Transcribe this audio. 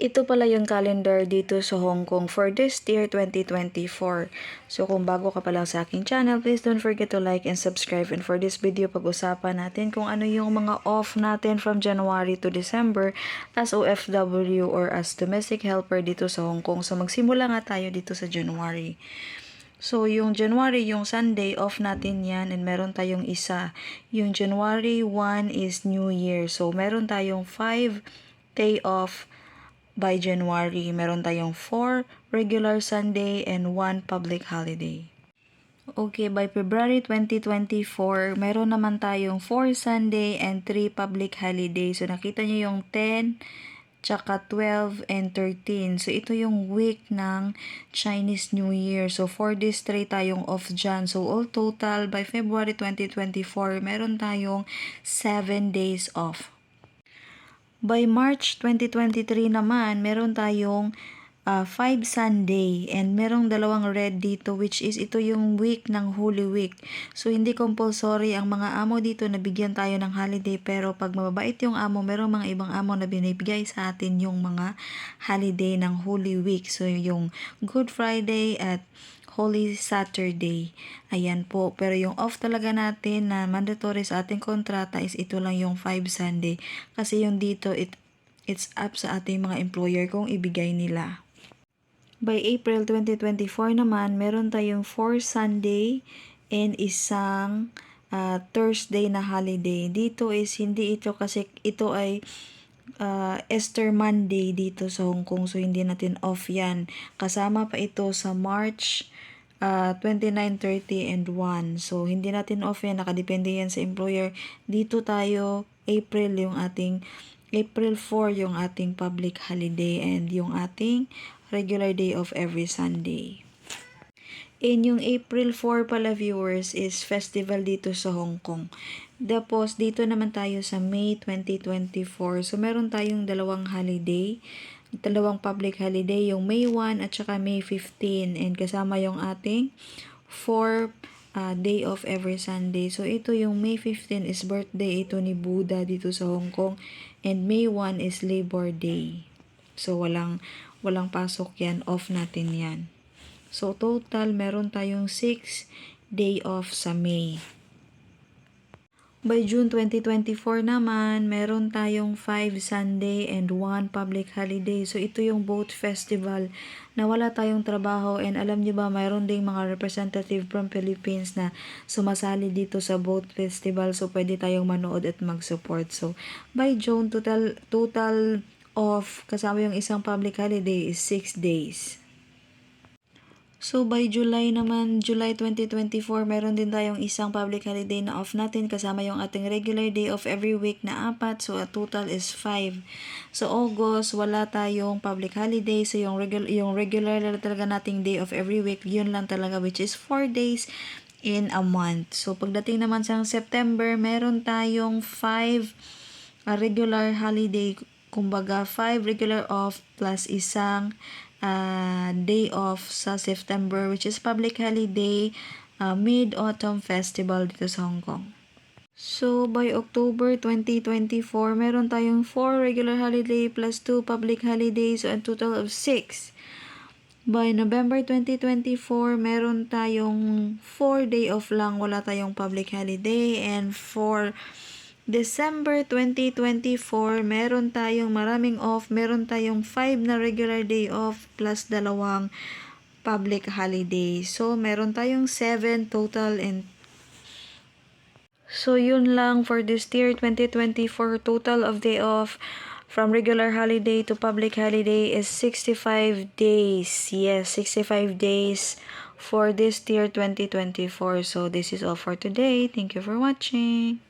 Ito pala yung calendar dito sa Hong Kong for this year 2024. So kung bago ka pa lang sa aking channel, please don't forget to like and subscribe. And for this video, pag-usapan natin kung ano yung mga off natin from January to December as OFW or as domestic helper dito sa Hong Kong. So magsimula nga tayo dito sa January. So, yung January, yung Sunday, off natin yan and meron tayong isa. Yung January 1 is New Year. So, meron tayong 5 day off by January. Meron tayong 4 regular Sunday and 1 public holiday. Okay, by February 2024, meron naman tayong 4 Sunday and 3 public holiday. So, nakita nyo yung 10, tsaka 12 and 13. So, ito yung week ng Chinese New Year. So, 4 days straight tayong off dyan. So, all total, by February 2024, meron tayong 7 days off. By March 2023 naman, meron tayong 5 Sunday and merong dalawang red dito which is ito yung week ng Holy Week. So hindi compulsory ang mga amo dito na bigyan tayo ng holiday pero pag mababait yung amo, merong mga ibang amo na binibigay sa atin yung mga holiday ng Holy Week. So yung Good Friday at Holy Saturday. Ayan po. Pero yung off talaga natin na mandatory sa ating kontrata is ito lang yung 5 Sunday. Kasi yung dito, it, it's up sa ating mga employer kung ibigay nila. By April 2024 naman, meron tayong 4 Sunday and isang uh, Thursday na holiday. Dito is hindi ito kasi ito ay uh, Easter Monday dito sa Hong Kong. So, hindi natin off yan. Kasama pa ito sa March uh, 29, 30, and 1. So, hindi natin off yan. Nakadepende yan sa employer. Dito tayo, April yung ating April 4 yung ating public holiday and yung ating regular day of every Sunday. In yung April 4 pala viewers is festival dito sa Hong Kong. Tapos dito naman tayo sa May 2024. So meron tayong dalawang holiday, dalawang public holiday, yung May 1 at saka May 15 and kasama yung ating 4 uh, day of every Sunday. So ito yung May 15 is birthday ito ni Buddha dito sa Hong Kong and May 1 is Labor Day. So walang walang pasok yan, off natin yan. So, total, meron tayong 6 day off sa May. By June 2024 naman, meron tayong 5 Sunday and 1 public holiday. So, ito yung boat festival na wala tayong trabaho and alam niyo ba, mayroon ding mga representative from Philippines na sumasali dito sa boat festival. So, pwede tayong manood at mag-support. So, by June, total, total off kasama yung isang public holiday is 6 days. So by July naman, July 2024, meron din tayong isang public holiday na off natin kasama yung ating regular day off every week na apat. So a total is 5. So August, wala tayong public holiday. So yung, regular yung regular talaga nating day off every week, yun lang talaga which is 4 days in a month. So pagdating naman sa September, meron tayong 5 uh, regular holiday kumbaga 5 regular off plus isang uh, day off sa September which is public holiday uh, Mid-Autumn Festival dito sa Hong Kong. So, by October 2024, meron tayong 4 regular holiday plus 2 public holidays, so a total of 6. By November 2024, meron tayong 4 day off lang, wala tayong public holiday, and 4 December 2024, meron tayong maraming off. Meron tayong 5 na regular day off plus dalawang public holiday. So, meron tayong 7 total and So, yun lang for this year 2024 total of day off from regular holiday to public holiday is 65 days. Yes, 65 days for this year 2024. So, this is all for today. Thank you for watching.